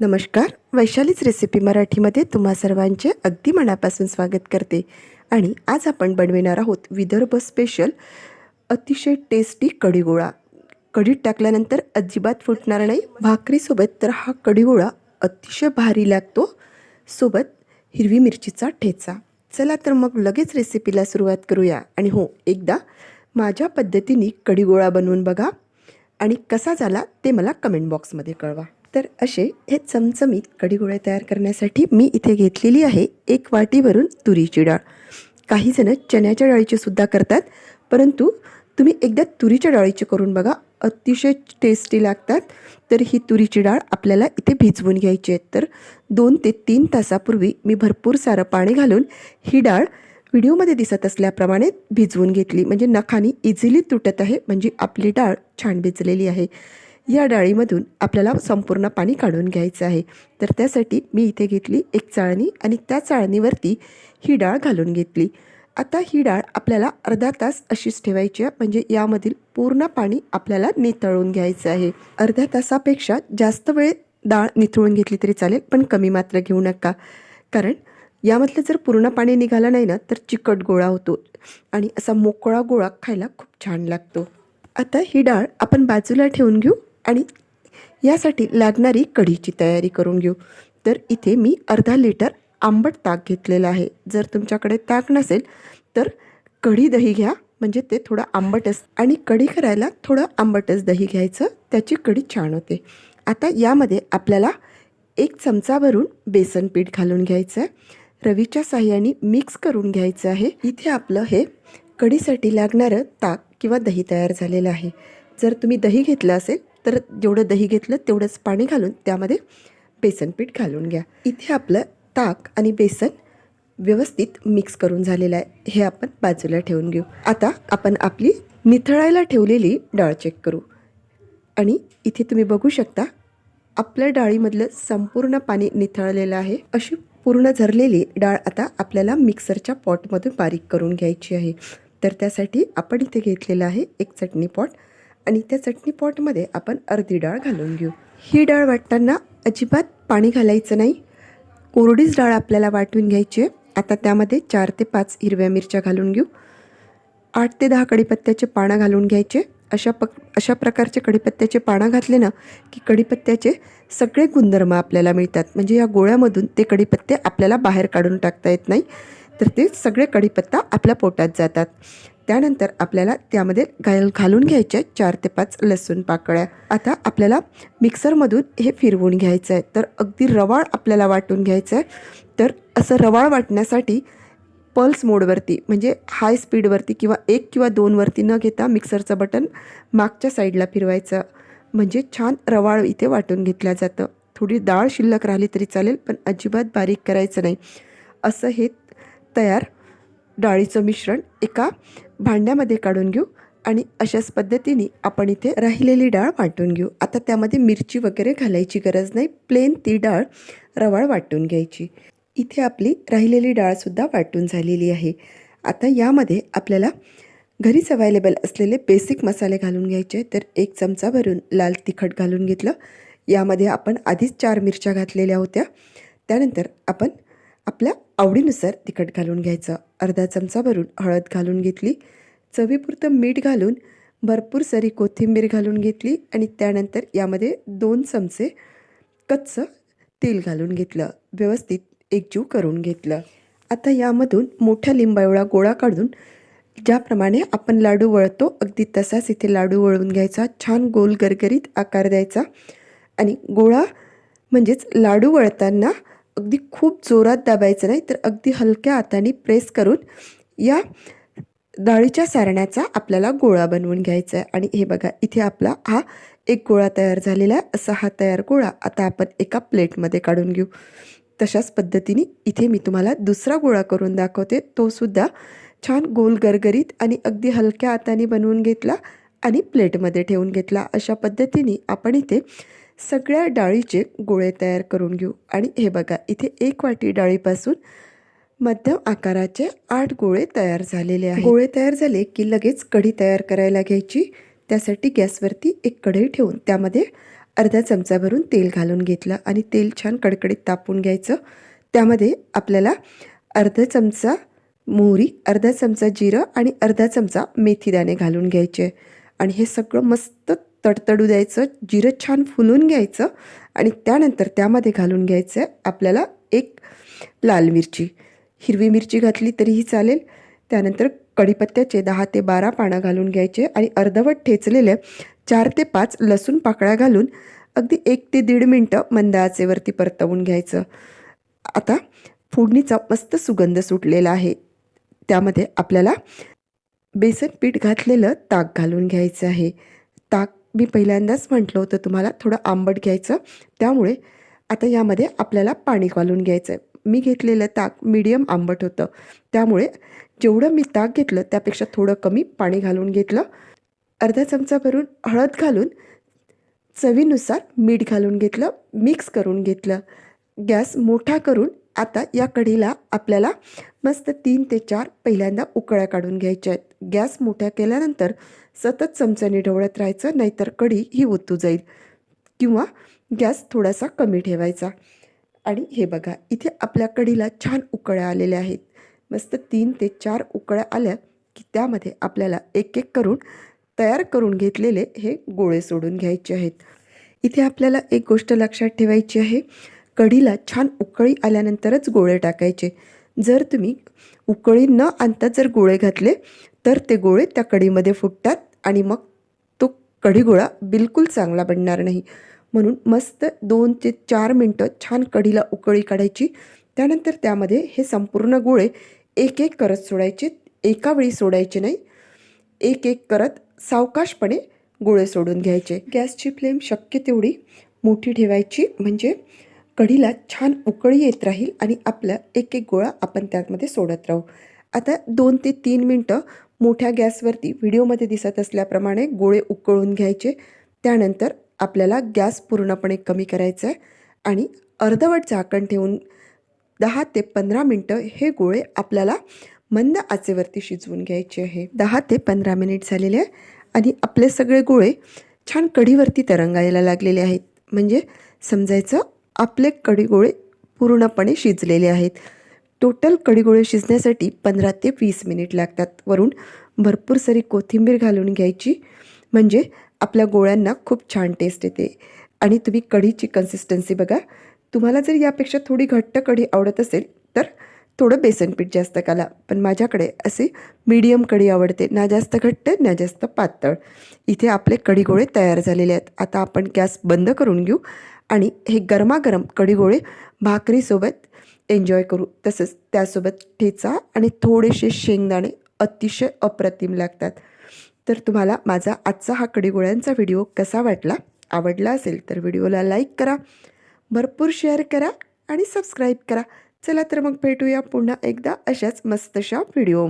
नमस्कार वैशालीच रेसिपी मराठीमध्ये तुम्हा सर्वांचे अगदी मनापासून स्वागत करते. आणि आज आपण बनविणार आहोत विदर्भ स्पेशल अतिशय टेस्टी कढीगोळा. कढीत टाकल्यानंतर अजिबात फुटणार नाही. भाकरीसोबत तर हा कढीगोळा अतिशय भारी लागतो. सोबत हिरवी मिरचीचा ठेचा. चला तर मग लगेच रेसिपीला सुरुवात करूया. आणि हो एकदा माझ्या पद्धतीने कढीगोळा बनवून बघा. आणि कसा झाला ते मला कमेंट बॉक्समध्ये कळवा. तर असे हे चमचमीत कढीगोळे तयार करण्यासाठी मी इथे घेतलेली आहे एक वाटीभरून तुरीची डाळ. काहीजणं चण्याच्या डाळीची सुद्धा करतात परंतु तुम्ही एकदा तुरीच्या डाळीची करून बघा अतिशय टेस्टी लागतात. तर ही तुरीची डाळ आपल्याला इथे भिजवून घ्यायची आहे. तर दोन ते तीन तासापूर्वी मी भरपूर सारं पाणी घालून ही डाळ व्हिडिओमध्ये दिसत असल्याप्रमाणे भिजवून घेतली. म्हणजे नखानी इझिली तुटत आहे म्हणजे आपली डाळ छान भिजलेली आहे. या डाळीमधून आपल्याला संपूर्ण पाणी काढून घ्यायचं आहे. तर त्यासाठी मी इथे घेतली एक चाळणी आणि त्या चाळणीवरती ही डाळ घालून घेतली. आता ही डाळ आपल्याला अर्धा तास अशीच ठेवायची आहे म्हणजे यामधील पूर्ण पाणी आपल्याला नितळून घ्यायचं आहे. अर्ध्या तासापेक्षा जास्त वेळ डाळ निथळून घेतली तरी चालेल पण कमी मात्र घेऊ नका. कारण यामधलं जर पूर्ण पाणी निघालं नाही ना तर चिकट गोळा होतो आणि असा मोकळा गोळा खायला खूप छान लागतो. आता ही डाळ आपण बाजूला ठेवून घेऊ. आणि यासाठी लागणारी कढीची तयारी करून घेऊ. तर इथे मी अर्धा लिटर आंबट ताक घेतलेलं आहे. जर तुमच्याकडे ताक नसेल तर कढी दही घ्या. म्हणजे ते थोडं आंबटच. आणि कढी करायला थोडं आंबटच दही घ्यायचं. त्याची कढी छान होते. आता यामध्ये आपल्याला एक चमचा भरून बेसन पीठ घालून घ्यायचं आहे रवीच्या साह्याने मिक्स करून घ्यायचं आहे. इथे आपलं हे कढीसाठी लागणारं ताक किंवा दही तयार झालेलं आहे. जर तुम्ही दही घेतलं असेल तर जेवढं दही घेतलं तेवढंच पाणी घालून त्यामध्ये बेसन पीठ घालून घ्या. इथे आपलं ताक आणि बेसन व्यवस्थित मिक्स करून झालेलं आहे. हे आपण बाजूला ठेवून घेऊ. आता आपण आपली निथळायला ठेवलेली डाळ चेक करू. आणि इथे तुम्ही बघू शकता आपल्या डाळीमधलं संपूर्ण पाणी निथळलेलं आहे. अशी पूर्ण झरलेली डाळ आता आपल्याला मिक्सरच्या पॉटमधून बारीक करून घ्यायची आहे. तर त्यासाठी आपण इथे घेतलेलं आहे एक चटणी पॉट. आणि त्या चटणी पॉटमध्ये आपण अर्धी डाळ घालून घेऊ. ही डाळ वाटताना अजिबात पाणी घालायचं नाही. कोरडीच डाळ आपल्याला वाटून घ्यायची आहे. आता त्यामध्ये चार ते पाच हिरव्या मिरच्या घालून घेऊ. आठ ते दहा कढीपत्त्याचे पानं घालून घ्यायचे. अशा पक अशा प्रकारचे कढीपत्त्याचे पानं घातले ना की कढीपत्त्याचे सगळे गुणधर्म आपल्याला मिळतात. म्हणजे या गोळ्यामधून ते कढीपत्ते आपल्याला बाहेर काढून टाकता येत नाही. तर ते सगळे कढीपत्ता आपल्या पोटात जातात. त्यानंतर आपल्याला त्यामध्ये घाल घालून घ्यायच्या चार ते पाच लसूण पाकळ्या. आता आपल्याला मिक्सरमधून हे फिरवून घ्यायचं आहे तर अगदी रवाळ आपल्याला वाटून घ्यायचं आहे तर असं रवाळ वाटण्यासाठी पल्स मोडवरती म्हणजे हाय स्पीडवरती किंवा एक किंवा दोनवरती न घेता मिक्सरचं बटन मागच्या साईडला फिरवायचं. म्हणजे छान रवाळ इथे वाटून घेतलं जातं. थोडी डाळ शिल्लक राहिली तरी चालेल पण अजिबात बारीक करायचं नाही. असं हे तयार डाळीचं मिश्रण एका भांड्यामध्ये काढून घेऊ आणि अशाच पद्धतीने आपण इथे राहिलेली डाळ वाटून घेऊ. आता त्यामध्ये मिरची वगैरे घालायची गरज नाही. प्लेन ती डाळ रवाळ वाटून घ्यायची. इथे आपली राहिलेली डाळसुद्धा वाटून झालेली आहे. आता यामध्ये आपल्याला घरीच अवेलेबल असलेले बेसिक मसाले घालून घ्यायचे तर एक चमचा भरून लाल तिखट घालून घेतलं. यामध्ये आपण आधीच चार मिरच्या घातलेल्या होत्या. त्यानंतर आपण आपल्या आवडीनुसार तिखट घालून घ्यायचं. अर्धा चमचा भरून हळद घालून घेतली. चवीपुरतं मीठ घालून भरपूर सारी कोथिंबीर घालून घेतली आणि त्यानंतर यामध्ये दोन चमचे कच्चं तेल घालून घेतलं. व्यवस्थित एकजीव करून घेतलं. आता यामधून मोठ्या लिंबावळा गोळा काढून ज्याप्रमाणे आपण लाडू वळतो अगदी तसाच इथे लाडू वळवून घ्यायचा. छान गोल गरगरीत आकार द्यायचा. आणि गोळा म्हणजेच लाडू वळताना अगदी खूप जोरात दाबायचं नाही तर अगदी हलक्या हाताने प्रेस करून या डाळीच्या सारण्याचा आपल्याला गोळा बनवून घ्यायचा आहे. आणि हे बघा इथे आपला हा एक गोळा तयार झालेला आहे. असा हा तयार गोळा आता आपण एका प्लेटमध्ये काढून घेऊ. तशाच पद्धतीने इथे मी तुम्हाला दुसरा गोळा करून दाखवते. तो सुद्धा छान गोल गरगरीत आणि अगदी हलक्या हाताने बनवून घेतला. आणि प्लेटमध्ये ठेवून घेतला. अशा पद्धतीने आपण इथे सगळ्या डाळीचे गोळे तयार करून घेऊ. आणि हे बघा इथे एक वाटी डाळीपासून मध्यम आकाराचे आठ गोळे तयार झालेले आहेत. गोळे तयार झाले की लगेच कढी तयार करायला घ्यायची. त्यासाठी गॅसवरती एक कढई ठेवून त्यामध्ये अर्धा चमचा भरून तेल घालून घेतलं आणि तेल छान कडकडीत तापून घ्यायचं. त्यामध्ये आपल्याला अर्धा चमचा मोहरी अर्धा चमचा जिरं आणि अर्धा चमचा मेथीदाणे घालून घ्यायचे. आणि हे सगळं मस्त तडतडू द्यायचं जिरं छान फुलून घ्यायचं आणि त्यानंतर त्यामध्ये घालून घ्यायचं आपल्याला एक लाल मिरची. हिरवी मिरची घातली तरीही चालेल. त्यानंतर कढीपत्त्याचे दहा ते बारा पानं घालून घ्यायचे आणि अर्धवट ठेचलेले चार ते पाच लसूण पाकळ्या घालून अगदी एक ते दीड मिनटं मंद आचेवरती परतवून घ्यायचं. आता फोडणीचा मस्त सुगंध सुटलेला आहे. त्यामध्ये आपल्याला बेसन पीठ घातलेलं ताक घालून घ्यायचं आहे. ताक मी पहिल्यांदाच म्हटलं होतं तुम्हाला थोडं आंबट घ्यायचं. त्यामुळे आता यामध्ये आपल्याला पाणी घालून घ्यायचं आहे मी घेतलेलं ताक मीडियम आंबट होतं. त्यामुळे जेवढं मी ताक घेतलं त्यापेक्षा थोडं कमी पाणी घालून घेतलं. अर्धा चमचा भरून हळद घालून चवीनुसार मीठ घालून घेतलं मिक्स करून घेतलं. गॅस मोठा करून आता या कढीला आपल्याला मस्त तीन ते चार पहिल्यांदा उकळ्या काढून घ्यायच्या आहेत. गॅस मोठ्या केल्यानंतर सतत चमच्याने ढवळत राहायचं नाहीतर कढी ही ओतू जाईल किंवा गॅस थोडासा कमी ठेवायचा. आणि हे बघा इथे आपल्या कढीला छान उकळ्या आलेल्या आहेत. मस्त तीन ते चार उकळ्या आल्या की त्यामध्ये आपल्याला एक एक करून तयार करून घेतलेले हे गोळे सोडून घ्यायचे आहेत. इथे आपल्याला एक गोष्ट लक्षात ठेवायची आहे. कढीला छान उकळी आल्यानंतरच गोळे टाकायचे. जर तुम्ही उकळी न आणता जर गोळे घातले तर ते गोळे त्या कढीमध्ये फुटतात आणि मग तो कढी गोळा बिलकुल चांगला बनणार नाही. म्हणून मस्त दोन ते चार मिनटं छान कढीला उकळी काढायची. त्यानंतर त्यामध्ये हे संपूर्ण गोळे एक एक करत सोडायचे. एका वेळी सोडायचे नाही. एक एक करत सावकाशपणे गोळे सोडून घ्यायचे. गॅसची फ्लेम शक्य तेवढी मोठी ठेवायची. म्हणजे कढीला छान उकळी येत राहील आणि आपला एक एक गोळा आपण त्यामध्ये सोडत राहू. आता दोन ते तीन मिनटं मोठ्या गॅसवरती व्हिडिओमध्ये दिसत असल्याप्रमाणे गोळे उकळून घ्यायचे. त्यानंतर आपल्याला गॅस पूर्णपणे कमी करायचा आहे आणि अर्धवट झाकण ठेवून दहा ते पंधरा मिनटं हे गोळे आपल्याला मंद आचेवरती शिजवून घ्यायचे आहे. दहा ते पंधरा मिनिट झालेले आहे आणि आपले सगळे गोळे छान कढीवरती तरंगायला लागलेले आहेत. म्हणजे समजायचं आपले कढीगोळे पूर्णपणे शिजलेले आहेत. टोटल कडीगोळे शिजण्यासाठी पंधरा ते वीस मिनिट लागतात. वरून भरपूर सारी कोथिंबीर घालून घ्यायची. म्हणजे आपल्या गोळ्यांना खूप छान टेस्ट येते. आणि तुम्ही कढीची कन्सिस्टन्सी बघा. तुम्हाला जर यापेक्षा थोडी घट्ट कढी आवडत असेल तर थोडं बेसन पीठ जास्त घाला. पण माझ्याकडे असे मीडियम कढी आवडते. ना जास्त घट्ट ना जास्त पातळ. इथे आपले कढीगोळे तयार झालेले आहेत. आता आपण गॅस बंद करून घेऊ. आणि हे गरमागरम कढीगोळे भाकरीसोबत एन्जॉय करू तसंच त्यासोबत ठेचा आणि थोडेसे शेंगदाणे अतिशय अप्रतिम लागतात. तर तुम्हाला माझा आजचा हा कडीगोळ्यांचा व्हिडिओ कसा वाटला आवडला असेल तर व्हिडिओला लाईक करा भरपूर शेअर करा आणि सबस्क्राईब करा. चला तर मग भेटूया पुन्हा एकदा अशाच मस्तशा व्हिडिओ